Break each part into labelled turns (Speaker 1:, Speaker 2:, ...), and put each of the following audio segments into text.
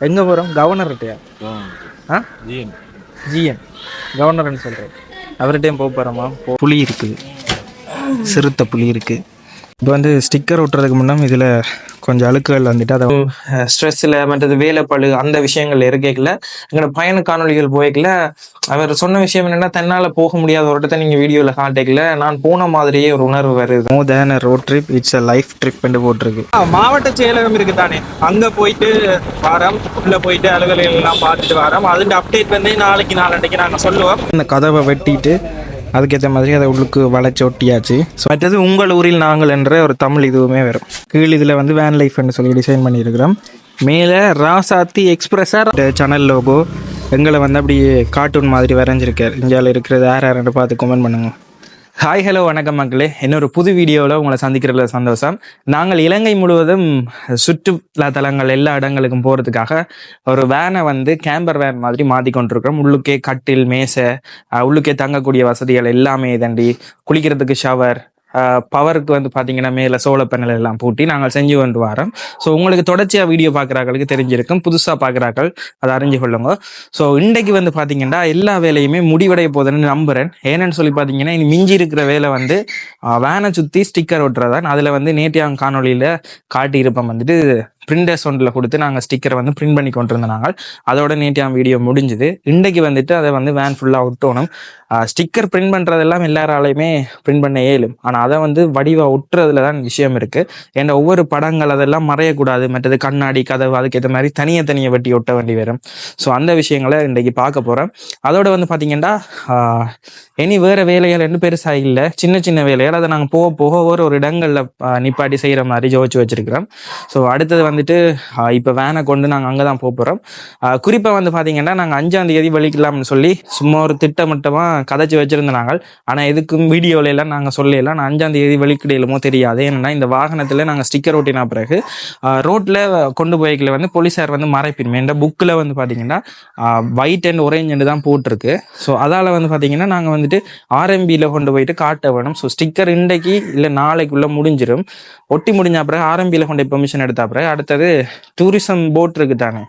Speaker 1: எங்கே போகிறோம் கவர்னர்கிட்டயா? ஆ?
Speaker 2: GN.
Speaker 1: GN. கவர்னர்னு சொல்கிறேன் அவர்கிட்டையும் போக போகிறோமா புலி இருக்குது சிறுத்தை புலி இருக்குது இப்போ வந்து ஸ்டிக்கர் ஒட்டுறதுக்கு முன்னே இதில் கொஞ்சம் அழுக்குகள் வந்துட்டு அதை ஸ்ட்ரெஸ்ஸில் மற்றது வேலைப்பழு அந்த விஷயங்கள் இருக்கையில் எங்களோட பயண காணொளிகள் போய்க்கல. அவர் சொன்ன விஷயம் என்னென்னா தன்னால் போக முடியாத ஒரு இடத்த நீங்கள் வீடியோவில் காட்டிக்கல. நான் போன மாதிரியே ஒரு உணர்வு வருது. More than road trip it's a life trip போட்டிருக்கு. மாவட்ட செயலகம் இருக்கு தானே அங்கே போயிட்டு வாரம். உள்ள போயிட்டு அலுவலகம் எல்லாம் பார்த்துட்டு வரோம். அதுக்கு அப்டேட் வந்து நாளைக்கு நாளன்னைக்கு நாங்கள் சொல்லுவோம். இந்த கதவை வெட்டிட்டு அதுக்கேற்ற மாதிரி அதை உள்ளுக்கு வளைச்சி ஒட்டியாச்சு. ஸோ மற்றது உங்கள் ஊரில் நாங்கள் என்ற ஒரு தமிழ் இதுவுமே வரும். கீழ் இதில் வந்து வேன் லைஃப்னு சொல்லி டிசைன் பண்ணியிருக்கிறோம். மேலே ராசாத்தி எக்ஸ்பிரஸாக சேனல் லோகோ எங்களை வந்து அப்படியே கார்ட்டூன் மாதிரி வரைஞ்சிருக்கார். இந்தியாவில் இருக்கிறது யார் யாருன்னு பார்த்து கமெண்ட் பண்ணுங்க. ஹாய் ஹலோ வணக்கம் மக்களே. இன்னொரு புது வீடியோவில் உங்களை சந்திக்கிறதுல சந்தோஷம். நாங்கள் இலங்கை முழுவதும் சுற்றுலா தலங்கள் எல்லா இடங்களுக்கும் போகிறதுக்காக ஒரு வேனை வந்து கேம்பர் வேன் மாதிரி மாற்றி கொண்டிருக்கிறோம் உள்ளுக்கே கட்டில் மேசை உள்ளுக்கே தங்கக்கூடிய வசதிகள் எல்லாமே தண்டி குளிக்கிறதுக்கு ஷவர் பவருக்கு வந்து பார்த்தீங்கன்னா மேலே சோழ பேனல் எல்லாம் பூட்டி நாங்கள் செஞ்சு கொண்டு வரோம். ஸோ உங்களுக்கு தொடர்ச்சியாக வீடியோ பார்க்குறாங்களுக்கு தெரிஞ்சிருக்கும். புதுசாக பார்க்குறாக்கள் அதை அறிஞ்சு கொள்ளுங்க. ஸோ இன்றைக்கு வந்து பார்த்தீங்கன்னா எல்லா வேலையுமே முடிவடைய போகுதுன்னு நம்புகிறேன் ஏன்னு சொல்லி பார்த்தீங்கன்னா இனி மிஞ்சி இருக்கிற வேலை வந்து வேனை சுற்றி ஸ்டிக்கர் ஒட்டுறதான் அதில் வந்து நேட்டியாங் காணொலியில் காட்டியிருப்பம் வந்துட்டு பிரிண்டர்ஸ் ஒன்றில் கொடுத்து நாங்கள் ஸ்டிக்கரை வந்து பிரிண்ட் பண்ணி கொண்டிருந்தாங்க அதோட நேட்டியாம் வீடியோ முடிஞ்சுது. இன்றைக்கு வந்துட்டு அதை வந்து வேன் ஃபுல்லாக ஒட்டணும். ஸ்டிக்கர் பிரிண்ட் பண்ணுறதெல்லாம் எல்லாராலையுமே பிரிண்ட் பண்ண இயலும். ஆனால் அதை வந்து வடிவாக ஒட்டுறதுல தான் விஷயம் இருக்குது ஏன்னா ஒவ்வொரு படங்கள் அதெல்லாம் மறையக்கூடாது. மற்றது கண்ணாடி கதவு அதுக்கேற்ற மாதிரி தனியை தனியை வெட்டி ஒட்ட வேண்டி வரும். ஸோ அந்த விஷயங்களை இன்றைக்கு பார்க்க போகிறேன் அதோட வந்து பார்த்தீங்கன்னா இனி வேறு வேலைகள் ரெண்டு பெருசாக இல்லை. சின்ன சின்ன வேலைகள். அதை நாங்கள் போக போக ஒரு ஒரு இடங்களில் நிப்பாட்டி செய்கிற மாதிரி ஜோதிச்சு வச்சிருக்கிறோம். ஸோ அடுத்தது வந்து வந்துட்டு இப்போ வேனை கொண்டு நாங்கள் அங்கே தான் போக போகிறோம் குறிப்பாக வந்து பார்த்தீங்கன்னா நாங்கள் அஞ்சாம் தேதி வலிக்கலாம்னு சொல்லி சும்மா ஒரு திட்டமிட்டமாக கதைச்சி வச்சிருந்த நாங்கள். ஆனால் எதுக்கும் வீடியோவில எல்லாம் நாங்கள் சொல்லலாம் நான் அஞ்சாம் தேதி வலிக்கிடையிலுமோ தெரியாது. ஏன்னா இந்த வாகனத்தில் நாங்கள் ஸ்டிக்கர் ஒட்டினா பிறகு ரோட்டில் கொண்டு போய்க்கல வந்து போலீஸார் வந்து மறைப்பிடுமே இந்த புக்கில் வந்து பார்த்தீங்கன்னா ஒயிட் அண்ட் ஒரேஞ்ச் தான் போட்டிருக்கு. ஸோ அதால் வந்து பார்த்தீங்கன்னா நாங்கள் வந்துட்டு ஆர்எம்பியில் கொண்டு போயிட்டு காட்ட வேணும். ஸோ ஸ்டிக்கர் இன்றைக்கு இல்லை நாளைக்குள்ளே முடிஞ்சிடும் ஒட்டி முடிஞ்ச பிறகு ஆர்எம்பியில் கொண்டு பெர்மிஷன் எடுத்த அடுத்து அடுத்தது டூரிசம் போர்ட் இருக்கு தானே?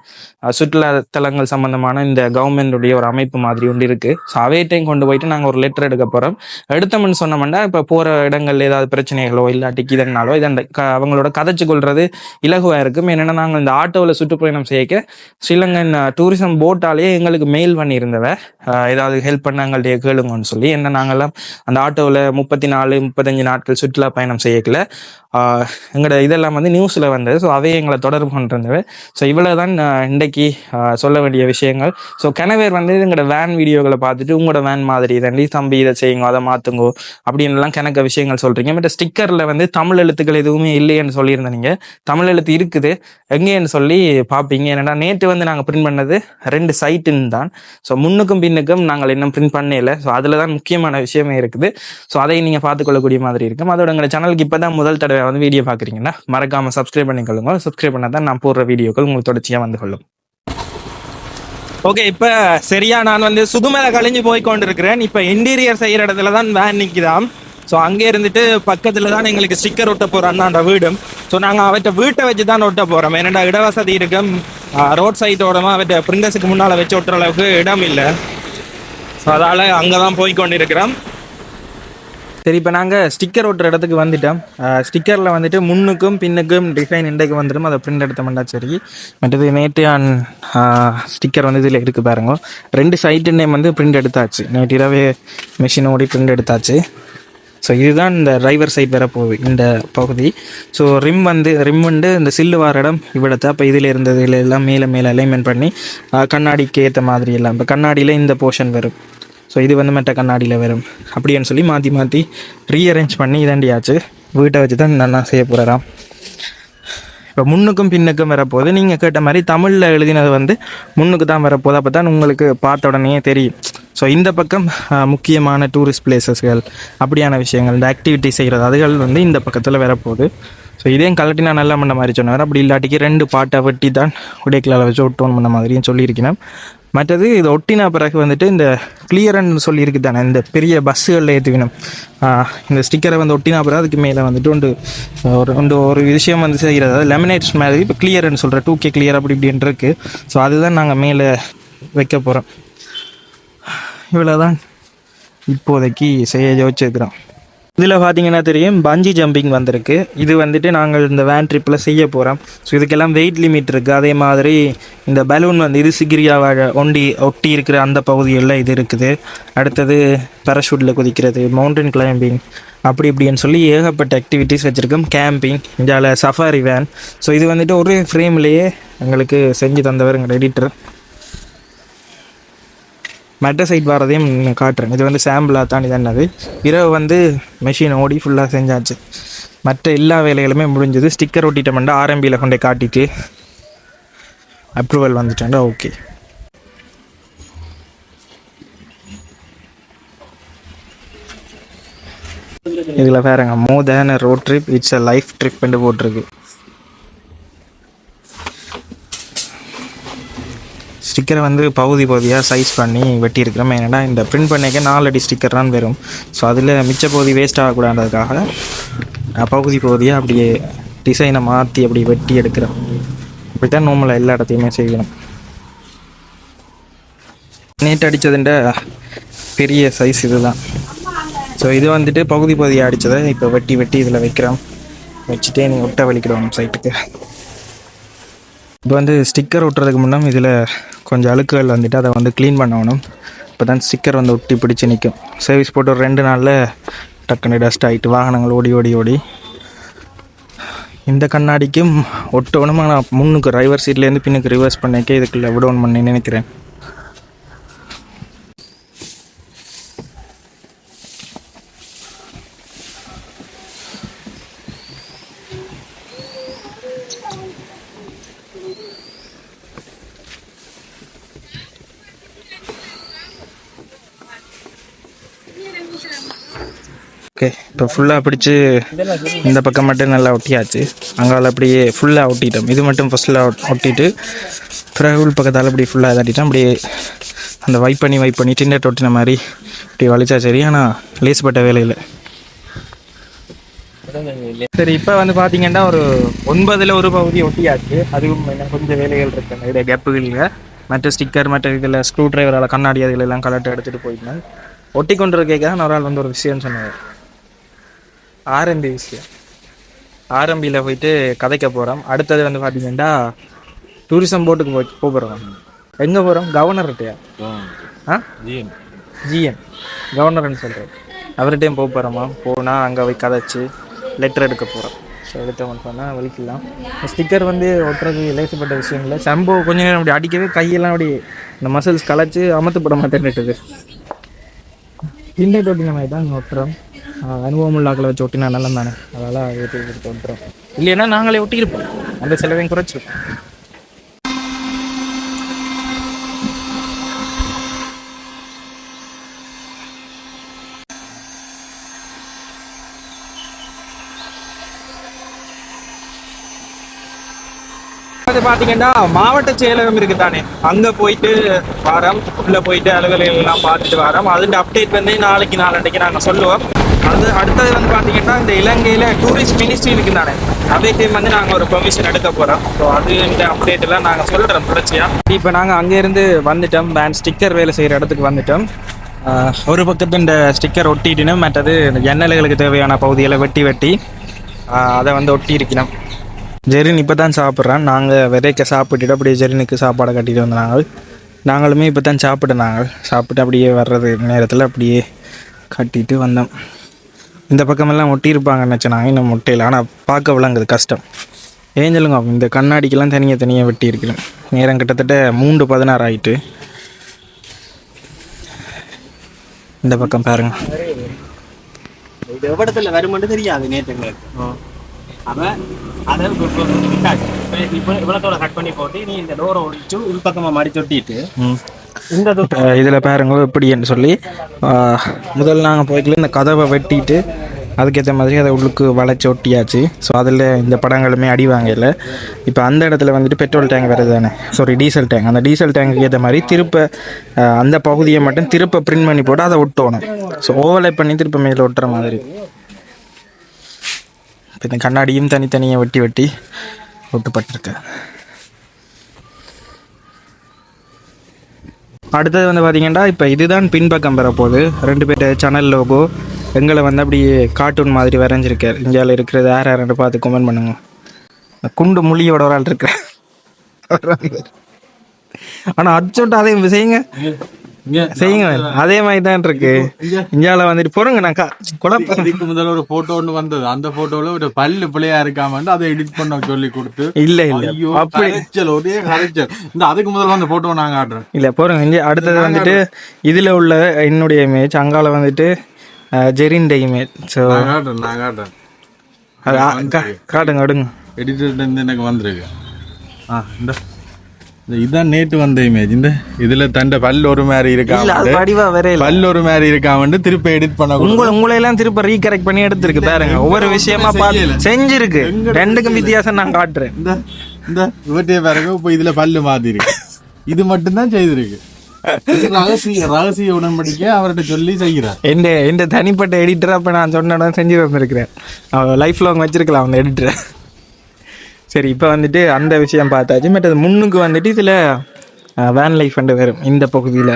Speaker 1: சுற்றுலா தலங்கள் சம்பந்தமான இந்த கவர்மெண்டுடைய ஒரு அமைப்பு மாதிரி ஒன்று இருக்கு. ஸோ அவைட்டையும் கொண்டு போயிட்டு நாங்கள் ஒரு லெட்டர் எடுக்க போகிறோம் எடுத்தோம்னு சொன்னோம்னா இப்போ போகிற இடங்கள்ல ஏதாவது பிரச்சனைகளோ இல்லாட்டி இதனாலோ இதை அந்த க- அவங்களோட கதைச்சு கொள்றது இலகுவாக இருக்கும். என்னென்னா நாங்கள் இந்த ஆட்டோவில் சுற்றுப்பயணம் செய்ய ஸ்ரீலங்கன் டூரிசம் போட்டாலேயே எங்களுக்கு மெயில் பண்ணியிருந்தவ ஏதாவது ஹெல்ப் பண்ண எங்கள்கிட்ட கேளுங்கன்னு சொல்லி என்ன நாங்கெல்லாம் அந்த ஆட்டோவில் முப்பத்தி நாலு முப்பத்தஞ்சு நாட்கள் சுற்றுலா பயணம் செய்யக்கல எங்களோட இதெல்லாம் வந்து நியூஸில் வந்தது. ஸோ அவையே எங்களை தொடர்பு கொண்டிருந்தது. ஸோ இவ்வளோ தான் இன்றைக்கு சொல்ல வேண்டிய விஷயங்கள். ஸோ கனவேர் வந்து எங்களோட வேன் வீடியோகளை பார்த்துட்டு உங்களோட வேன் மாதிரி தண்டி தம்பி இதை செய்யுங்க அதை மாற்றுங்கோ அப்படின்லாம் கணக்க விஷயங்கள் சொல்கிறீங்க பட் ஸ்டிக்கரில் வந்து தமிழ் எழுத்துக்கள் எதுவுமே இல்லையேன்னு சொல்லியிருந்தேன் நீங்கள் தமிழ் எழுத்து இருக்குது. எங்கேன்னு சொல்லி பார்ப்பீங்க. என்னென்னா நேற்று வந்து நாங்கள் பிரிண்ட் பண்ணது ரெண்டு சைட்டுன்னு தான். ஸோ முன்னுக்கும் பின் பின்னுக்கும் நாங்கள் இன்னும் பிரிண்ட் பண்ணல. ஸோ அதில் தான் முக்கியமான விஷயமே இருக்குது. ஸோ அதை நீங்கள் பார்த்துக்கொள்ளக்கூடிய மாதிரி இருக்கும். அதோட எங்கள் சேனலுக்கு இப்போ தான் முதல் தடவை வந்து வீடியோ பார்க்குறீங்கன்னா மறக்காமல் சப்ஸ்கிரைப் பண்ணிக்கொள்ளுங்க. சப்ஸ்கிரைப் பண்ணால் தான் நான் போடுற வீடியோக்கள் உங்களுக்கு தொடர்ச்சியாக வந்து கொள்ளும். ஓகே இப்போ சரியா நான் வந்து சுதுமலை கழிஞ்சு போய் கொண்டிருக்கிறேன் இப்போ இன்டீரியர் செய்கிற இடத்துல தான் வேன் நிற்கிதான் ஸோ அங்கே இருந்துட்டு பக்கத்தில் தான் எங்களுக்கு ஸ்டிக்கர் ஒட்ட போகிறோம் அந்த வீடும். ஸோ நாங்கள் அவற்றை வீட்டை வச்சு தான் ஒட்ட போகிறோம் ஏன்னா இடவசதி இருக்கும்? ரோட் சைட்டோடமா அவற்றை பிரிங்கஸுக்கு முன்னால் வச்சு ஒட்டுற அளவுக்கு இடம் இல்லை ஸோ அதால் அங்கே தான் போய் கொண்டிருக்கிறோம். சரி இப்போ நாங்கள் ஸ்டிக்கர் ஒட்டுற இடத்துக்கு வந்துட்டோம். ஸ்டிக்கரில் வந்துட்டு முன்னுக்கும் பின்னுக்கும் டிசைன் இன்றைக்கு வந்துடும். அதை பிரிண்ட் எடுத்தோம்னா சரி. மற்றது நேற்றையான் ஸ்டிக்கர் வந்து இதில் இருக்குது பாருங்க. ரெண்டு சைட்டு நேம் வந்து பிரிண்ட் எடுத்தாச்சு. நேற்று இரவே மிஷின் ஓடி பிரிண்ட் எடுத்தாச்சு. ஸோ இதுதான் இந்த டிரைவர் சைட் வர போகுது இந்த பகுதி. ஸோ ரிம் வந்து ரிம் வந்து இந்த சில்லு வார இடம் இவ்வளோத்தான் அப்போ இதில் இருந்தது இதில் எல்லாம் மேலே மேலே அலைன்மெண்ட் பண்ணி கண்ணாடிக்கு ஏற்ற மாதிரி எல்லாம். இப்போ கண்ணாடியில் இந்த போர்ஷன் வரும். ஸோ இது வந்து மெட்ட கண்ணாடியில் வரும். அப்படின்னு சொல்லி மாற்றி மாற்றி ரீஅரேஞ்ச் பண்ணி இதாண்டியாச்சு. வீட்டை வச்சு தான் நான் செய்ய போகிறாராம் இப்போ முன்னுக்கும் பின்னுக்கும் வரப்போகுது. நீங்கள் கேட்ட மாதிரி தமிழில் எழுதினது வந்து முன்னுக்கு தான் வரப்போகுது. அப்போ தான் உங்களுக்கு பார்த்த உடனே தெரியும். ஸோ இந்த பக்கம் முக்கியமான டூரிஸ்ட் பிளேசஸ்கள் அப்படியான விஷயங்கள் இந்த ஆக்டிவிட்டி செய்கிறது அதுகள் வந்து இந்த பக்கத்தில் வரப்போகுது. ஸோ இதையும் கலட்டி நான் நல்லா பண்ண மாதிரி சொன்னார் அப்படி இல்லாட்டிக்கு ரெண்டு பாட்டை வெட்டி தான் உடைக்கலால் வச்சு ஒட்டோன் பண்ண மாதிரியும் சொல்லியிருக்கிறேன் மற்றது இது ஒட்டின பிறகு வந்துட்டு இந்த கிளியரன்னு சொல்லியிருக்கு தானே இந்த பெரிய பஸ்ஸுகளில் ஏற்றுவினோம் இந்த ஸ்டிக்கரை வந்து ஒட்டினா பிறகு அதுக்கு மேலே வந்துட்டு ஒன்று ஒரு ஒன்று ஒரு விஷயம் வந்து செய்கிறது. அதாவது லெமினேட்ஸ் மாதிரி இப்போ கிளியர்னு சொல்கிற டூ கே கிளியர் அப்படி இப்படின்னு இருக்குது ஸோ அதுதான் நாங்கள் மேலே வைக்க போகிறோம். இவ்வளோதான் இப்போதைக்கு செய்ய யோசிச்சிருக்கிறோம் இதில் பார்த்தீங்கன்னா தெரியும்? பஞ்சி ஜம்பிங் வந்திருக்கு. இது வந்துட்டு நாங்கள் இந்த வேன் ட்ரிப்பில் செய்ய போகிறோம் ஸோ இதுக்கெல்லாம் வெயிட் லிமிட் இருக்குது அதே மாதிரி இந்த பலூன் வந்து இது சிகிரியாவை ஒண்டி ஒட்டி இருக்கிற அந்த பகுதிகளில் இது இருக்குது. அடுத்தது பேராஷூட்டில் குதிக்கிறது மவுண்டன் கிளைம்பிங் அப்படி இப்படின்னு சொல்லி ஏகப்பட்ட ஆக்டிவிட்டீஸ் வச்சுருக்கோம். கேம்பிங் இந்தியாவில் சஃபாரி வேன் ஸோ இது வந்துட்டு ஒரு ஃப்ரேம்லேயே எங்களுக்கு செஞ்சு தந்தவர் எங்கள் எடிட்டர் மெட்ட சைட் வரதையும் நான் காட்டுறேன். இது வந்து சாம்பிளாக தான் இது இரவு வந்து மெஷின் ஓடி ஃபுல்லாக செஞ்சாச்சு. மற்ற எல்லா வேலைகளுமே முடிஞ்சது. ஸ்டிக்கர் ஒட்டிட்டோம்னா ஆர்எம்பியில் கொண்டே காட்டிட்டு அப்ரூவல் வந்துட்டேன்டா ஓகே. இதில் வேறங்க more than road trip it's a life ட்ரிப்னு போட்டிருக்கு. ஸ்டிக்கரை வந்து பகுதி பகுதியாக சைஸ் பண்ணி வெட்டியிருக்கிறோம். ஏன்னா இந்த பிரிண்ட் பண்ணிக்க நாலு அடி ஸ்டிக்கர் தான் வரும். ஸோ அதில் மிச்ச பகுதி வேஸ்ட் ஆகக்கூடாதுக்காக பகுதி பகுதியாக அப்படியே டிசைனை மாற்றி அப்படி வெட்டி எடுக்கிறோம். இப்படி தான் நோம்பில் எல்லா இடத்தையுமே செய்யணும். நேற்று அடித்ததுண்ட பெரிய சைஸ் இதுதான். ஸோ இது வந்துட்டு பகுதி பகுதியாக அடித்ததை இப்போ வெட்டி வெட்டி இதில் வைக்கிறோம். வச்சுட்டே நீங்கள் ஒட்ட வலிக்கிறோம் சைட்டுக்கு இப்போ வந்து ஸ்டிக்கர் ஒட்டுறதுக்கு முன்னே இதில் கொஞ்சம் அழுக்குகள் வந்துட்டு அதை வந்து க்ளீன் பண்ணணும். இப்போ தான் ஸ்டிக்கர் வந்து ஒட்டி பிடிச்சி நிற்கும். சர்வீஸ் போட்டு ஒரு ரெண்டு நாளில் டக்குன்னு டஸ்ட் ஆகிட்டு வாகனங்கள் ஓடி ஓடி ஓடி. இந்த கண்ணாடிக்கும் ஒட்டணும். நான் முன்னுக்கு டிரைவர் சீட்லேருந்து பின்னுக்கு ரிவர்ஸ் பண்ணிக்க இதுக்குள்ள விடவுன் பண்ணி நினைக்கிறேன். ஓகே இப்போ ஃபுல்லாக பிடிச்சி இந்த பக்கம் மட்டும் நல்லா ஒட்டியாச்சு. அங்கால அப்படியே ஃபுல்லாக ஒட்டிட்டோம். இது மட்டும் ஃபஸ்ட்டில் ஒட்டிட்டு பிறகு உள் பக்கத்தால் அப்படி ஃபுல்லாக தட்டிட்டோம் அப்படியே அந்த வைப் பண்ணி வைப் பண்ணி டின்னட் ஒட்டின மாதிரி இப்படி வலிச்சா சரி ஆனால் லேஸ்பட்ட வேலையில் சரி இப்போ வந்து பார்த்தீங்கன்னா ஒரு ஒன்பதில் ஒரு பகுதி ஒட்டியாச்சு. அதுவும் என்ன கொஞ்சம் வேலைகள் இருக்கு. நிறைய கேப்புகளில் மற்ற ஸ்டிக்கர் மற்ற இதில் ஸ்க்ரூ டிரைவரால் கண்ணாடி அதுல எல்லாம் கலட்டு எடுத்துகிட்டு போயிருந்தேன் ஒட்டி கொண்டு இருக்க நான் ஒரு ஆள் வந்து ஒரு விஷயம் சொன்னார். ஆரம்பி விஷயம். ஆரம்பியில் போயிட்டு கதைக்க போகிறோம் அடுத்தது வந்து பார்த்தீங்கன்னா டூரிசம் போட்டுக்கு போய் போக போகிறோம் எங்கே போகிறோம் கவர்னர்கிட்டயா? ஆ? ஜிஎன். கவர்னர்னு சொல்கிறேன் அவர்கிட்டையும் போக போகிறோமா போனால் அங்கே போய் கதைச்சு லெட்டர் எடுக்க போகிறோம் ஸோ எடுத்தவங்க சொன்னால் வலிக்கலாம். ஸ்டிக்கர் வந்து ஒட்டுறது லேசப்பட்ட விஷயம் இல்லை. சம்போ கொஞ்ச நேரம் அப்படி அடிக்கவே கையெல்லாம் அப்படி இந்த மசில்ஸ் களைச்சு அமர்த்தப்பட மாட்டேன்னுட்டுது இண்டட் ஒட்டின மாதிரி தான் ஒட்டுறோம். அனுபவம் உள்ள ஆக்களை வச்சு ஒட்டினா நல்லா தானே அதெல்லாம் ஏற்றி கொடுத்து ஒட்டுறோம் இல்லைன்னா நாங்களே ஒட்டியிருப்போம். அந்த செலவையும் குறைச்சிருப்போம். அது பார்த்தீங்கன்னா மாவட்ட செயலகம் இருக்கு தானே அங்கே போயிட்டு வரோம். உள்ள போயிட்டு அலுவலகம் எல்லாம் பார்த்துட்டு வரோம். அதுக்கு அப்டேட் வந்து நாளைக்கு நாளன்னைக்கு நாங்கள் சொல்லுவோம். அது அடுத்தது வந்து பார்த்தீங்கன்னா இந்த இலங்கையில் டூரிஸ்ட் மினிஸ்ட்ரி இருக்குதானே? தானே வந்து நாங்கள் ஒரு பெர்மிஷன் எடுக்க போகிறோம் ஸோ அது இந்த அப்டேட் எல்லாம் நாங்கள் சொல்கிறோம் தொடர்ச்சியாக இப்போ நாங்கள் அங்கேருந்து வந்துட்டோம். வேன் ஸ்டிக்கர் வேலை செய்கிற இடத்துக்கு வந்துட்டோம். ஒரு பக்கத்து இந்த ஸ்டிக்கர் ஒட்டிட்டுனோம் மற்றது இந்த ஜன்னல்களுக்கு தேவையான பகுதிகளை வெட்டி வெட்டி அதை வந்து ஒட்டி இருக்கணும் ஜெரின் இப்போ தான் சாப்பிட்றான். நாங்கள் விதைக்க சாப்பிட்டுட்டு அப்படியே ஜெரினுக்கு சாப்பாடை கட்டிட்டு வந்த நாங்கள் நாங்களுமே இப்போ தான் சாப்பிட்டு நாங்கள் சாப்பிட்டு அப்படியே வர்றது நேரத்தில் அப்படியே கட்டிட்டு வந்தோம். இந்த பக்கமெல்லாம் ஒட்டியிருப்பாங்கன்னு நினச்சேன். இன்னும் முட்டையில். ஆனால் பார்க்க விளங்குது கஷ்டம். ஏஞ்சலுங்க இந்த கண்ணாடிக்கெல்லாம் தனியாக தனியாக வெட்டி இருக்கிறேன் நேரம் கிட்டத்தட்ட மூன்று பதினாறு ஆயிட்டு. இந்த பக்கம் பாருங்க.
Speaker 2: இது எவ்வளத்துல வருமென்று தெரியாது நேற்றுங்களுக்கு. அவன் அதை இப்ப- இவ்வளத்தோட கட் பண்ணி போட்டு நீ இந்த டோரை ஒடிச்சு உள்பக்கமா மடிச்சு ஒட்டிட்டு
Speaker 1: இப்போ இதில் பாருங்க எப்படின்னு சொல்லி ஆஹ், முதல்ல நாங்கள் போய்க்கல இந்த கதவை வெட்டிட்டு அதுக்கேற்ற மாதிரி அதை உள்ளுக்கு வளைச்சி ஒட்டியாச்சு. ஸோ அதில் இந்த படங்களுமே அடி வாங்கல. இப்போ அந்த இடத்துல வந்துட்டு பெட்ரோல் டேங்க் வருது தானே? சாரி டீசல் டேங்க் அந்த டீசல் டேங்குக்கு ஏற்ற மாதிரி திருப்ப அந்த பகுதியை மட்டும் திருப்ப பிரிண்ட் பண்ணி போட்டு அதை ஒட்டணும். ஸோ ஓவலை பண்ணி திருப்ப மேலே ஒட்டுற மாதிரி. இப்போ இந்த கண்ணாடியும் தனித்தனியாக வெட்டி வெட்டி ஒட்டுப்பட்டிருக்கு. அடுத்தது வந்து பார்த்தீங்கன்னா இப்போ இதுதான் பின்பக்கம் பெறப்போகுது ரெண்டு பேர் சேனல் லோகோ எங்களை வந்து அப்படியே கார்ட்டூன் மாதிரி வரைஞ்சிருக்கார். இந்தியாவில் இருக்கிறது யார் யாருன்னு பார்த்து கமெண்ட் பண்ணுங்க. குண்டு முழியோட ஒரு ஆள் இருக்கிற ஆனால் அச்சோட்டு அதையும் செய்யுங்க. செய்யுங்க. அதே மாதிரி தான் இருக்கு இந்தியாவில் வந்துட்டு பொறுங்க நான் குழப்பம்.
Speaker 3: இதுக்கு முதல்ல ஒரு போட்டோ ஒன்று வந்தது. அந்த போட்டோல ஒரு பல்லு பிள்ளையா இருக்காம அதை எடிட் பண்ண சொல்லி கொடுத்து
Speaker 1: இல்லை இல்லை. அப்படி
Speaker 3: ஒரே கரைச்சல். இந்த அதுக்கு முதல்ல அந்த போட்டோ நான் காட்டுறேன்.
Speaker 1: இல்லை போகிறோங்க இங்கே அடுத்தது வந்துட்டு இதில் உள்ள என்னுடைய இமேஜ் அங்கால வந்துட்டு அஹ், ஜெரின்ட இமேஜ் ஸோ
Speaker 3: நான் காட்டுறேன் நான் காட்டுறேன்.
Speaker 1: காட்டுங்க விடுங்க
Speaker 3: எடிட்டர் எனக்கு வந்திருக்கு. ஆ இந்த இந்த இதான் நேற்று வந்த இமேஜ் இந்த இதுல தண்ட பல்லு ஒரு மாதிரி இருக்காம பல்லு ஒரு மாதிரி இருக்காம திருப்பி எடிட் பண்ண
Speaker 1: உங்களை உங்களை எல்லாம் திருப்ப ரீகரெக்ட் பண்ணி எடுத்திருக்கு பாருங்க. ஒவ்வொரு விஷயமா பார்த்து செஞ்சிருக்கு. ரெண்டுக்கும் வித்தியாசம் நான் காட்டுறேன்.
Speaker 3: இந்த இந்த இவற்றைய பிறகு இப்போ இதுல பல்லு மாத்திருக்கு. இது மட்டும்தான் செய்திருக்கு. ரகசிய ரகசிய உடன்படிக்கை அவர்கிட்ட சொல்லி செய்கிறார்.
Speaker 1: எந்த எந்த தனிப்பட்ட எடிட்டர் அப்ப நான் சொன்ன செஞ்சு வந்திருக்கிறேன் லைஃப் லாங் வச்சிருக்கலாம் அந்த எடிட்டரை சரி இப்போ வந்துட்டு அந்த விஷயம் பார்த்தாச்சு. மற்றது முன்னுக்கு வந்துட்டு இதில் வேன் லைஃப் அண்டு வரும். இந்த பகுதியில்.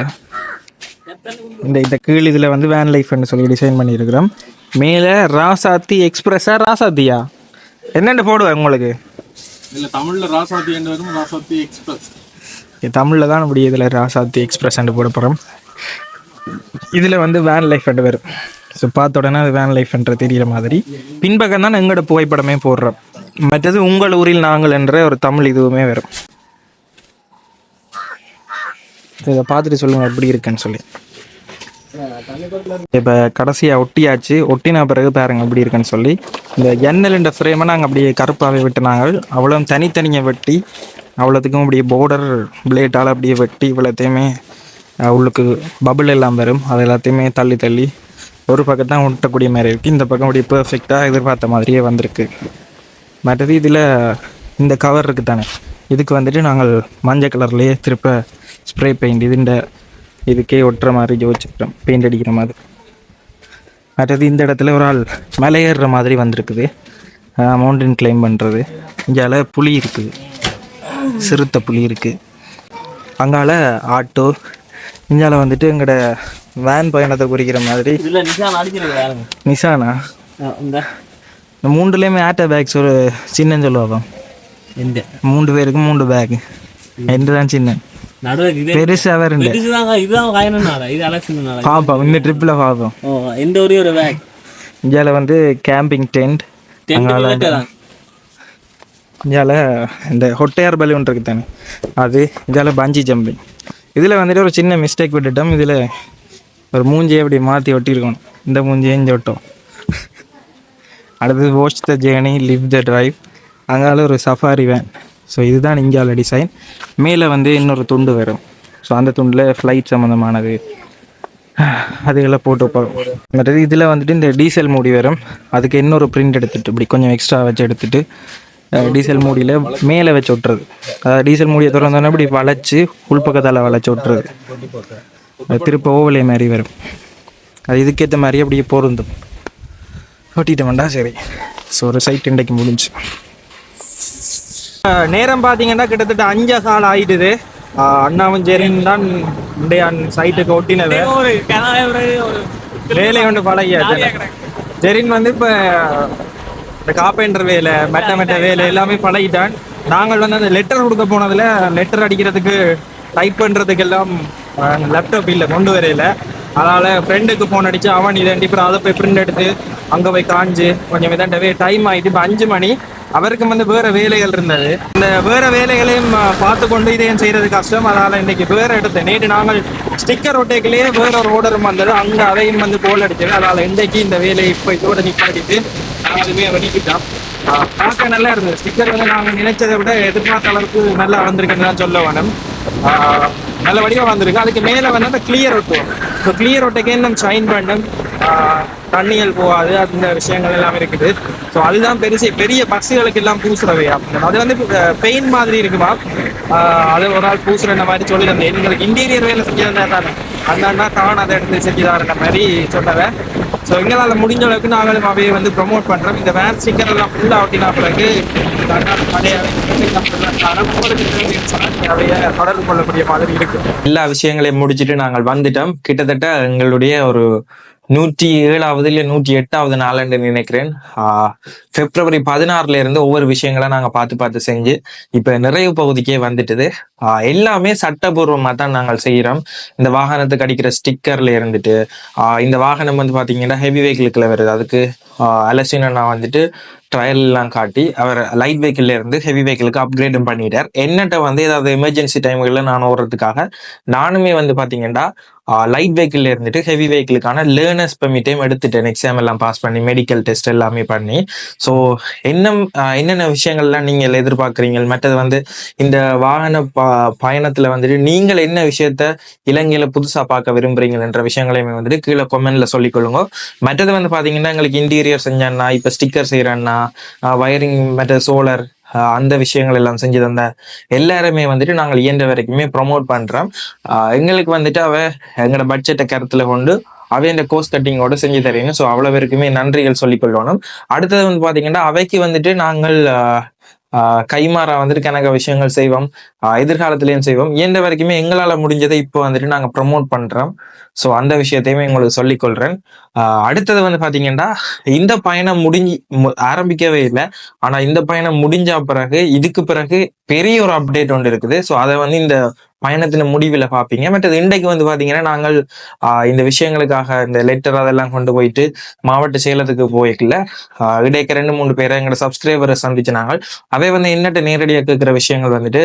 Speaker 1: இந்த இந்த கீழ் இதில் வந்து வேன் லைஃப் சொல்லி டிசைன் பண்ணியிருக்கிறோம். மேலே ராசாத்தி எக்ஸ்பிரஸா ராசாத்தியா? என்னென்ன போடுவேன் உங்களுக்கு?
Speaker 3: இல்ல தமிழ்ல ராசாத்தி என்று வரும்? ராசாத்தி எக்ஸ்பிரஸ்
Speaker 1: தமிழில் தான் அப்படி இதில் ராசாத்தி எக்ஸ்பிரஸ் போட போகிறோம் இதில் வந்து வேன் லைஃப் அண்டு வரும். ஸோ பார்த்த உடனே அது வேன் லைஃப்ன்ற தெரிகிற மாதிரி. பின்பக்கம் தான் எங்களோட புகைப்படமே போடுறோம். மற்றது உங்கள் ஊரில் நாங்கள் என்ற ஒரு தமிழ் இதுவுமே வரும். இதை பார்த்துட்டு சொல்லுங்கள் எப்படி இருக்குன்னு சொல்லி. இப்போ கடைசியாக ஒட்டியாச்சு. ஒட்டின பிறகு பாருங்க எப்படி இருக்குன்னு சொல்லி. இந்த எண்ணெல் ஃப்ரேமை நாங்கள் அப்படியே கருப்பாகவே வெட்டினாங்க அவ்வளோ தனித்தனியாக வெட்டி அவ்வளோத்துக்கும் அப்படியே போர்டர் பிளேட்டால் அப்படியே வெட்டி இவ்வளோத்தையுமே உள்ளுக்கு பபிள் எல்லாம் வரும். அது எல்லாத்தையுமே தள்ளி தள்ளி ஒரு பக்கம் தான் ஒட்டக்கூடிய மாதிரி இருக்குது இந்த பக்கம் அப்படியே பர்ஃபெக்டாக எதிர்பார்த்த மாதிரியே வந்திருக்கு. மற்றது இதில் இந்த கவர் இருக்குது தானே இதுக்கு வந்துட்டு நாங்கள் மஞ்சள் கலர்லேயே திருப்ப ஸ்ப்ரே பெயிண்ட் இதுண்ட இதுக்கே ஒட்டுற மாதிரி யோசிச்சுக்கிறோம் பெயிண்ட் அடிக்கிற மாதிரி. மற்றது இந்த இடத்துல ஒரு ஆள் மலை ஏறுற மாதிரி வந்திருக்குது. மவுண்டன் கிளைம் பண்ணுறது இங்கால புலி இருக்குது சிறுத்தை புலி இருக்குது அங்கால ஆட்டோ இங்கால வந்துட்டு எங்களோட வேன் பயணத்தை குறிக்கிற மாதிரி.
Speaker 2: இதுல இந்த
Speaker 1: மூண்டுலேயுமே ஆட்டோ பேக்ஸ் ஒரு சின்னன்னு சொல்லுவாங்க.
Speaker 2: இந்த
Speaker 1: மூன்று பேருக்கு மூன்று பேக் எந்த தான் சின்ன
Speaker 2: இது அலெக்ஷனால
Speaker 1: பார்ப்போம் இந்த ட்ரிப்பில் பார்ப்போம்
Speaker 2: ஓ எந்த ஒரே ஒரு பேக்
Speaker 1: இந்தியாவில் வந்து கேம்பிங் டென்ட் இந்தியாவில் இந்த ஹொட்டையார் பலூன் இருக்கு தானே? அது இந்தியாவில் பஞ்சி ஜம்பிங் இதில் வந்துட்டு ஒரு சின்ன மிஸ்டேக் விட்டுட்டோம். இதில் ஒரு மூஞ்சியை அப்படி மாற்றி ஒட்டியிருக்கணும். இந்த மூஞ்சியை இங்கே ஒட்டும். அடுத்தது watch the journey live the drive அங்கால ஒரு சஃபாரி வேன் ஸோ இதுதான் இந்தியாவில் டிசைன் மேலே வந்து இன்னொரு துண்டு வரும். ஸோ அந்த துண்டில் ஃப்ளைட் சம்மந்தமானது அதுகளை போட்டு வைப்பாங்க மற்றது இதில் வந்துட்டு இந்த டீசல் மூடி வரும். அதுக்கு இன்னொரு பிரிண்ட் எடுத்துட்டு இப்படி கொஞ்சம் எக்ஸ்ட்ரா வச்சு எடுத்துட்டு டீசல் மூடியில் மேலே வச்சு விட்டுறது அதாவது டீசல் மூடியை திறந்தோன்னே இப்படி வளைச்சி உள்பக்கத்தால் வளைச்சி விட்டுறது திருப்ப ஓவலே மாதிரி வரும். அது இதுக்கேற்ற மாதிரி அப்படியே பொருந்தும். ஓட்டிட்டோம்டா சரி. ஸோ ஒரு சைட் இன்றைக்கு முடிஞ்சு. நேரம் பார்த்தீங்கன்னா கிட்டத்தட்ட அஞ்சு கால் ஆயிடுது அண்ணாவும் ஜெரின் தான் இன்றைய சைட்டுக்கு ஒட்டினது. வேலை ஒன்று பழகியாச்சு. ஜெரின் வந்து இப்போ இந்த காப்பேண்டர் வேலை மெட்ட மெட்ட வேலை எல்லாமே பழகிட்டான். நாங்கள் வந்து அந்த லெட்டர் கொடுக்க போனதில் லெட்டர் அடிக்கிறதுக்கு டைப் பண்ணுறதுக்கு எல்லாம் லேப்டாப் இல்லை கொண்டு வரையில அதனால் ஃப்ரெண்டுக்கு ஃபோன் அடித்து அவன் இதை இப்போ அதை போய் பிரிண்ட் எடுத்து அங்கே போய் காஞ்சு கொஞ்சம் இதாண்டவே டைம் ஆகிட்டு இப்போ அஞ்சு மணி அவருக்கு வந்து வேற வேலைகள் இருந்தது. இந்த வேற வேலைகளையும் பார்த்து கொண்டு இதையும் செய்யறது கஷ்டம்? அதனால இன்னைக்கு வேற எடுத்தேன். நேற்று நாங்கள் ஸ்டிக்கர் ஒட்டைக்கிலேயே வேற ஒரு ஆர்டர் வந்தது. அங்க அதையும் வந்து கோல் அடிச்சது. அதனால இன்றைக்கு இந்த வேலையை இப்போ இதோட நிப்பாட்டிட்டு நாங்கள் அதுவே பார்க்க நல்லா இருந்தது. ஸ்டிக்கர் வந்து நாங்கள் நினைச்சதை விட எதிர்பார்த்த அளவுக்கு நல்லா வந்திருக்குன்னு தான் சொல்ல வேணும். நல்ல வடிவம் வந்திருக்கு. அதுக்கு மேலே வந்து அந்த கிளியர் ஒட்டுவோம் ஸோ கிளியர் ஒட்டைக்கு நம்ம ஷைன் பண்ணும். தண்ணிகள் போகாது. அந்த விஷயங்கள் எல்லாம் இருக்குது. ஸோ அதுதான் பெருசு. பெரிய பஸ்ஸுகளுக்கு எல்லாம் பூசுறவை அது வந்து பெயின் மாதிரி இருக்குமா? அது ஒரு ஆள் பூசுறேன் மாதிரி சொல்லி தந்தேன் எங்களுக்கு இன்டீரியர் வேலை செஞ்சு தானே. அந்த அண்ணா தான் அதை எடுத்து செஞ்சு மாதிரி சொன்னவன் ஸோ எங்களால் முடிஞ்ச அளவுக்கு நாங்களும் அவையை வந்து ப்ரொமோட் பண்ணுறோம் இந்த வேன் ஸ்டிக்கர் எல்லாம் ஃபுல்லாக ஒட்டினா பிறகு அவைய தொடர்பு கொள்ளக்கூடிய மாதிரி இருக்கு. எல்லா விஷயங்களையும் முடிச்சுட்டு நாங்கள் வந்துட்டோம். கிட்டத்தட்ட எங்களுடைய ஒரு நூற்றி ஏழாவது இல்லை நூற்றி எட்டாவது நாளன்று நினைக்கிறேன். ஆஹ் பிப்ரவரி பதினாறுல இருந்து ஒவ்வொரு விஷயங்களை நாங்கள் பார்த்து பார்த்து செஞ்சு இப்போ நிறைவு பகுதிக்கே வந்துட்டுது. ஆஹ் எல்லாமே சட்டபூர்வமாக தான் நாங்கள் செய்கிறோம் இந்த வாகனத்துக்கு அடிக்கிற ஸ்டிக்கர்ல இருந்துட்டு ஆஹ் இந்த வாகனம் வந்து பார்த்தீங்கன்னா ஹெவி வெஹிக்கிளுக்குள்ள வருது. அதுக்கு அலசினா நான் வந்துட்டு ட்ரையல் எல்லாம் காட்டி அவர் லைட் வெஹிக்கிள்ல இருந்து ஹெவி வெஹிக்கிளுக்கு அப்கிரேடும் பண்ணிட்டார். என்னட்ட வந்து ஏதாவது எமர்ஜென்சி டைம்களில் நான் ஓடுறதுக்காக நானுமே வந்து பார்த்தீங்கன்னா லைட் வெஹிக்கிள்ல இருந்துட்டு ஹெவி வெஹிக்கிளுக்கான லேர்னர்ஸ் பெர்மிட்டையும் எடுத்துட்டேன். எக்ஸாம் எல்லாம் பாஸ் பண்ணி மெடிக்கல் டெஸ்ட் எல்லாமே பண்ணி. ஸோ என்ன என்னென்ன விஷயங்கள்லாம் நீங்கள் எதிர்பார்க்குறீங்க மற்றது வந்து இந்த வாகன ப பயணத்தில் வந்துட்டு நீங்கள் என்ன விஷயத்த இலங்கையில புதுசாக பார்க்க விரும்புறீங்கன்ற விஷயங்களையுமே வந்துட்டு கீழே கொமெண்ட்ல சொல்லிக்கொள்ளுங்க. மற்றது வந்து பார்த்தீங்கன்னா எங்களுக்கு இன்டீரியர் செஞ்சேன்னா இப்போ ஸ்டிக்கர் செய்கிறேன்னா வயரிங் மற்ற சோலர் அந்த விஷயங்கள் எல்லாம் செஞ்சு தந்த எல்லாருமே வந்துட்டு நாங்கள் இயன்ற வரைக்குமே ப்ரொமோட் பண்றோம். ஆஹ் எங்களுக்கு வந்துட்டு அவ எங்களோட பட்ஜெட்டை கருத்துல கொண்டு அவையோட கோர்ஸ் கட்டிங்கோட செஞ்சு தரீங்க ஸோ அவ்வளோ பேருக்குமே நன்றிகள் சொல்லிக்கொள்ளணும் அடுத்தது வந்து பாத்தீங்கன்னா அவைக்கு வந்துட்டு நாங்கள் கைமாறா வந்துட்டு கணக்க விஷயங்கள் செய்வோம். ஆஹ் எதிர்காலத்திலையும் செய்வோம். இயன்ற வரைக்குமே எங்களால முடிஞ்சதை இப்போ வந்துட்டு நாங்க ப்ரமோட் பண்றோம். ஸோ அந்த விஷயத்தையுமே உங்களுக்கு சொல்லிக்கொள்கிறேன் ஆஹ் அடுத்தது வந்து பாத்தீங்கன்னா இந்த பயணம் முடிஞ்சு ஆரம்பிக்கவே இல்லை. ஆனா இந்த பயணம் முடிஞ்ச பிறகு இதுக்கு பிறகு பெரிய ஒரு அப்டேட் ஒன்று இருக்குது. ஸோ அதை வந்து இந்த பயணத்தின் முடிவில் பார்ப்பீங்க மற்றது இன்றைக்கு வந்து பார்த்தீங்கன்னா நாங்கள் இந்த விஷயங்களுக்காக இந்த லெட்டர் அதெல்லாம் கொண்டு போயிட்டு மாவட்ட செயலத்துக்கு போய்க்கல இடைக்க ரெண்டு மூணு பேரை எங்களோட சப்ஸ்கிரைபரை சந்திச்சு நாங்கள். அவை வந்து என்னட்ட நேரடியாக கேட்குற விஷயங்கள் வந்துட்டு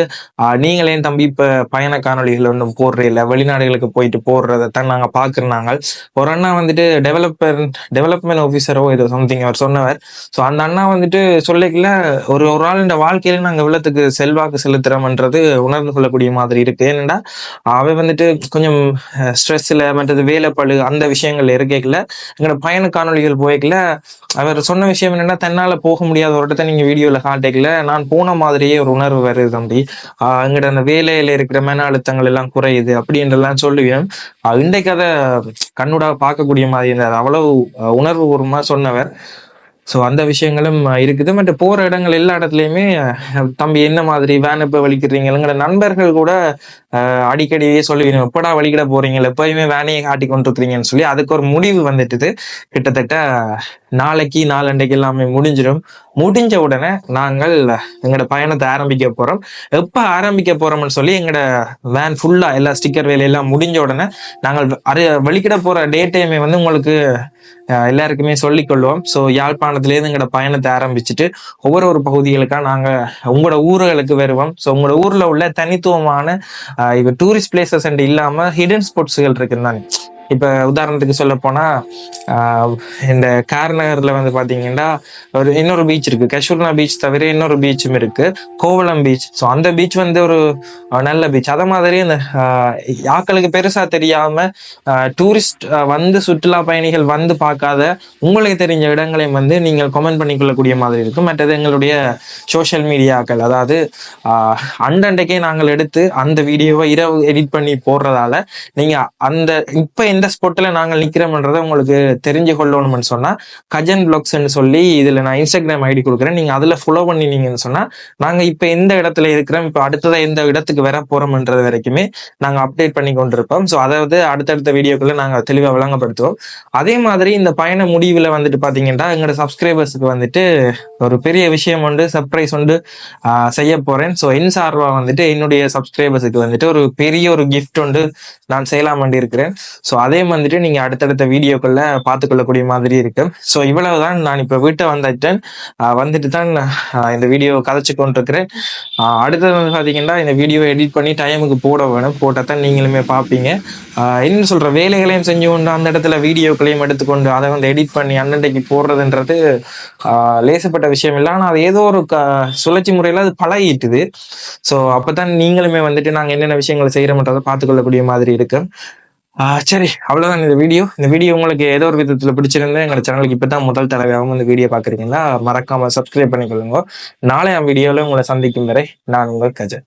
Speaker 1: நீங்கள் ஏன் தம்பி இப்போ பயண காணொலிகள் ஒன்றும் போடுற இல்லை வெளிநாடுகளுக்கு போயிட்டு போடுறதை தான் நாங்க பாக்குறாங்க ஒரு அண்ணா வந்துட்டு டெவலப்பர் டெவலப்மெண்ட் ஆஃபீஸரோ ஏதோ சம்திங் அவர் சொன்னவர். ஸோ அந்த அண்ணா வந்துட்டு சொல்லிக்கல ஒரு ஒரு ஆள் இந்த வாழ்க்கையில நாங்கள் இவ்வளோத்துக்கு செல்வாக்கு செலுத்துறோம்ன்றது உணர்ந்து கொள்ளக்கூடிய மாதிரி இருக்கு. ஏன்னா அவன் வந்துட்டு கொஞ்சம் ஸ்ட்ரெஸ்ல மற்றது வேலைப்பழு அந்த விஷயங்கள் இருக்கல எங்களோட பயண காணொளிகள் போய்க்கல அவர் சொன்ன விஷயம் என்னன்னா தன்னால போக முடியாத ஒரு இடத்த நீங்க வீடியோல காட்டிக்கல நான் போன மாதிரியே ஒரு உணர்வு வருது தம்பி. ஆஹ் எங்கிட்ட அந்த வேலையில இருக்கிற மன அழுத்தங்கள் எல்லாம் குறையுது அப்படின்றலாம் சொல்லுவேன். இன்றைக்கு அதை கண்ணூடாக பார்க்கக்கூடிய மாதிரி இருந்தது. அவ்வளவு உணர்வு பூர்வமா சொன்னவர். ஸோ அந்த விஷயங்களும் இருக்குது. மற்ற போற இடங்கள் எல்லா இடத்துலையுமே தம்பி என்ன மாதிரி வேன் இப்போ வலிக்கிறீங்களுங்கிற நண்பர்கள் கூட அடிக்கடியே சொல்லுவீங்க எப்படா வலிக்கிட போறீங்க? எப்பயுமே வேனையை காட்டி கொண்டு இருக்கிறீங்கன்னு சொல்லி அதுக்கு ஒரு முடிவு வந்துட்டுது. கிட்டத்தட்ட நாளைக்கு நாலண்டைக்கு எல்லாமே முடிஞ்சிடும். முடிஞ்ச உடனே நாங்கள் எங்களோட பயணத்தை ஆரம்பிக்க போறோம். எப்ப ஆரம்பிக்க போறோம்னு சொல்லி எங்களோட வேன் ஃபுல்லா எல்லா ஸ்டிக்கர் வேலையெல்லாம் முடிஞ்ச உடனே நாங்கள் அரு வெளிக்கிட போற டேட்டையுமே வந்து உங்களுக்கு எல்லாருக்குமே சொல்லிக் கொள்வோம். ஸோ யாழ்ப்பாணத்திலேருந்து எங்களோட பயணத்தை ஆரம்பிச்சுட்டு ஒவ்வொரு ஒரு பகுதிகளுக்காக நாங்க உங்களோட ஊர்களுக்கு வருவோம். ஸோ உங்களோட ஊர்ல உள்ள தனித்துவமான இப்போ டூரிஸ்ட் பிளேசஸ் இல்லாம ஹிடன் ஸ்போர்ட்ஸ்கள் இருக்குன்னு இப்போ உதாரணத்துக்கு சொல்ல போனால் ஆஹ் இந்த கார்நகர்ல வந்து பார்த்தீங்கன்னா ஒரு இன்னொரு பீச் இருக்குது கஷூர்னா பீச் தவிர இன்னொரு பீச்சும் இருக்குது கோவளம் பீச் ஸோ அந்த பீச் வந்து ஒரு நல்ல பீச் அதை மாதிரி இந்த யாக்களுக்கு பெருசாக தெரியாமல் டூரிஸ்ட் வந்து சுற்றுலா பயணிகள் வந்து பார்க்காத உங்களுக்கு தெரிஞ்ச இடங்களையும் வந்து நீங்கள் கமெண்ட் பண்ணிக்கொள்ளக்கூடிய மாதிரி இருக்கும். மற்றது எங்களுடைய சோஷியல் மீடியாக்கள் அதாவது அண்டண்டைக்கே நாங்கள் எடுத்து அந்த வீடியோவை இரவு எடிட் பண்ணி போடுறதால நீங்கள் அந்த இப்போ எந்த ஸ்பாட்ல நாங்கள் நிக்கிறோம்ன்றதை உங்களுக்கு தெரிஞ்சு கொள்ளணும்னு சொன்னா கஜன் பிளாக்ஸ்ன்னு சொல்லி இதுல நான் இன்ஸ்டாகிராம் ஐடி கொடுக்குறேன். நீங்க அதுல ஃபாலோ பண்ணினீங்கன்னு சொன்னா நாங்க இப்ப எந்த இடத்துல இருக்கிறோம். இப்ப அடுத்ததா எந்த இடத்துக்கு வர போறோம்ன்றது வரைக்குமே நாங்க அப்டேட் பண்ணி கொண்டிருப்போம். ஸோ அதாவது அடுத்தடுத்த வீடியோக்குள்ள நாங்க தெளிவா விளங்கப்படுத்துவோம். அதே மாதிரி இந்த பயண முடிவுல வந்துட்டு பாத்தீங்கன்னா எங்களோட சப்ஸ்கிரைபர்ஸுக்கு வந்துட்டு ஒரு பெரிய விஷயம் உண்டு சர்ப்ரைஸ் உண்டு செய்ய போறேன். ஸோ என் சார்பா வந்துட்டு என்னுடைய சப்ஸ்கிரைபர்ஸுக்கு வந்துட்டு ஒரு பெரிய ஒரு கிஃப்ட் உண்டு நான் செய்யலாம் வேண்டி இருக்கிறேன். ஸோ அதே வந்துட்டு நீங்க அடுத்தடுத்த வீடியோக்குள்ள பார்த்துக்கொள்ளக்கூடிய மாதிரி இருக்கு. ஸோ இவ்வளவுதான் நான் இப்போ வீட்டை வந்துட்டேன் வந்துட்டு தான் இந்த வீடியோ கதைச்சு கொண்டிருக்கிறேன். அடுத்தது வந்து பாத்தீங்கன்னா இந்த வீடியோ எடிட் பண்ணி டைமுக்கு போட வேணும். போட்டால் தான் நீங்களுமே பார்ப்பீங்க. என்ன சொல்ற வேலைகளையும் செஞ்சு கொண்டு அந்த இடத்துல வீடியோக்களையும் எடுத்துக்கொண்டு அதை வந்து எடிட் பண்ணி அன்னன்றைக்கு போடுறதுன்றது லேசப்பட்ட விஷயம் இல்லை. ஆனால் அது ஏதோ ஒரு க சுழற்சி முறையில் அது பழகிட்டுது. ஸோ அப்போ தான் நீங்களுமே வந்துட்டு நாங்கள் என்னென்ன விஷயங்களை செய்கிறோம்ன்றதை பார்த்துக்கொள்ளக்கூடிய மாதிரி இருக்கு. சரி அவ்வளவுதான். இந்த வீடியோ இந்த வீடியோ உங்களுக்கு ஏதோ ஒரு விதத்துல பிடிச்சிருந்தா எங்க சேனலுக்கு இப்பதான் முதல் தடவையாகவும் இந்த வீடியோ பார்க்குறீங்கன்னா மறக்காம சப்ஸ்கிரைப் பண்ணிக்கொள்ளுங்க. நாளைய வீடியோல உங்களை சந்திக்கும் வரை நான் உங்கள் கஜன்.